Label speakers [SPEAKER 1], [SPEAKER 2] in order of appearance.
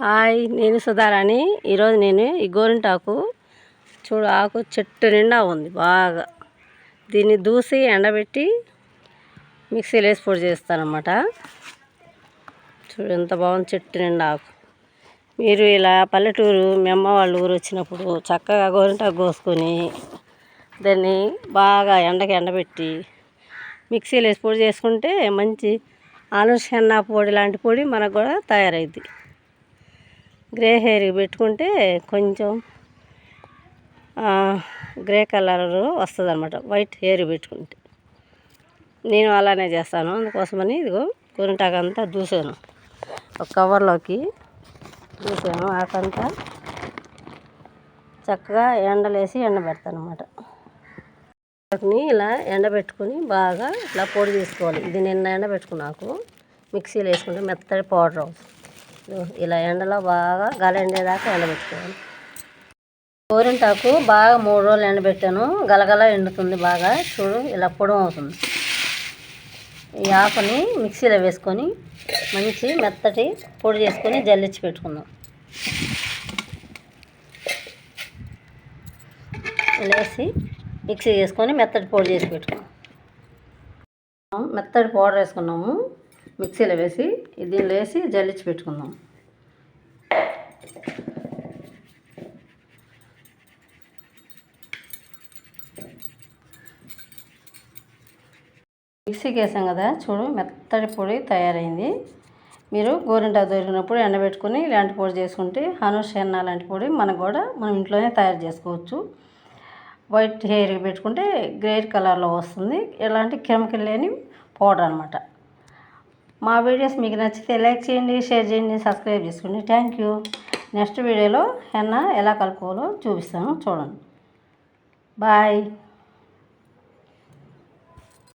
[SPEAKER 1] Hi నేను సుధారాణి. ఈరోజు నేను ఈ గోరింటాకు చూడు ఆకు చెట్టు నిండా ఉంది బాగా. దీన్ని దూసి ఎండబెట్టి మిక్సీలో వేసి పొడి చేస్తానమాట చూడు ఎంత బాగుంది చెట్టు నిండా ఆకు. మీరు ఇలా పల్లెటూరు మీ అమ్మ వాళ్ళ ఊరు వచ్చినప్పుడు చక్కగా గోరింటాకు కోసుకొని దాన్ని బాగా ఎండకి ఎండబెట్టి మిక్సీలో వేసి పొడి చేసుకుంటే మంచి ఆలుషన్న పొడి లాంటి పొడి మనకు కూడా తయారైద్ది. గ్రే హెయిర్ పెట్టుకుంటే కొంచెం గ్రే కలర్ వస్తుంది అనమాట వైట్ హెయిర్ పెట్టుకుంటే. నేను అలానే చేస్తాను అందుకోసమని ఇదిగో గోరింటాకు దూసాను. ఒక కవర్లోకి దూసాను ఆకంతా చక్కగా ఎండలేసి ఎండబెడతాను అనమాట ఇలా ఎండబెట్టుకుని బాగా ఇట్లా పొడి తీసుకోవాలి ఇది నిన్న ఎండబెట్టుకున్నాకు మిక్సీలో వేసుకుంటే మెత్తడి పౌడర్ అవుతుంది. ఇలా ఎండలో బాగా గల ఎండేదాకా ఎండబెట్టుకోవాలి. గోరింటాకు బాగా మూడు రోజులు ఎండబెట్టాను. గలగల ఎండుతుంది బాగా. చూడు ఇలా పొడవు అవుతుంది. ఈ ఆకుని మిక్సీలో వేసుకొని మంచి మెత్తటి పొడి చేసుకొని జల్లించి పెట్టుకుందాం. వేసి మిక్సీ చేసుకొని మెత్తటి పొడి చేసి పెట్టుకున్నాం మెత్తటి పౌడర్ వేసుకున్నాము. మిక్సీలో వేసి దీనిలో వేసి జల్లించి పెట్టుకుందాం. మిక్సీకి వేసాం కదా చూడు మెత్తటి పొడి తయారైంది. మీరు గోరింట దొరికినప్పుడు ఎండబెట్టుకుని ఇలాంటి పొడి చేసుకుంటే హనుషన్న లాంటి పొడి మనకు కూడా మనం ఇంట్లోనే తయారు చేసుకోవచ్చు. వైట్ హెయిర్ పెట్టుకుంటే గ్రే కలర్లో వస్తుంది. ఎలాంటి కెమికల్ లేని పౌడర్ అనమాట మా వీడియోస్ మీకు నచ్చితే లైక్ చేయండి షేర్ చేయండి సబ్స్క్రైబ్ చేసుకోండి. థ్యాంక్ యూ నెక్స్ట్ వీడియోలో హెన్న ఎలా కలుపుకోవాలో చూపిస్తాను. చూడండి. బాయ్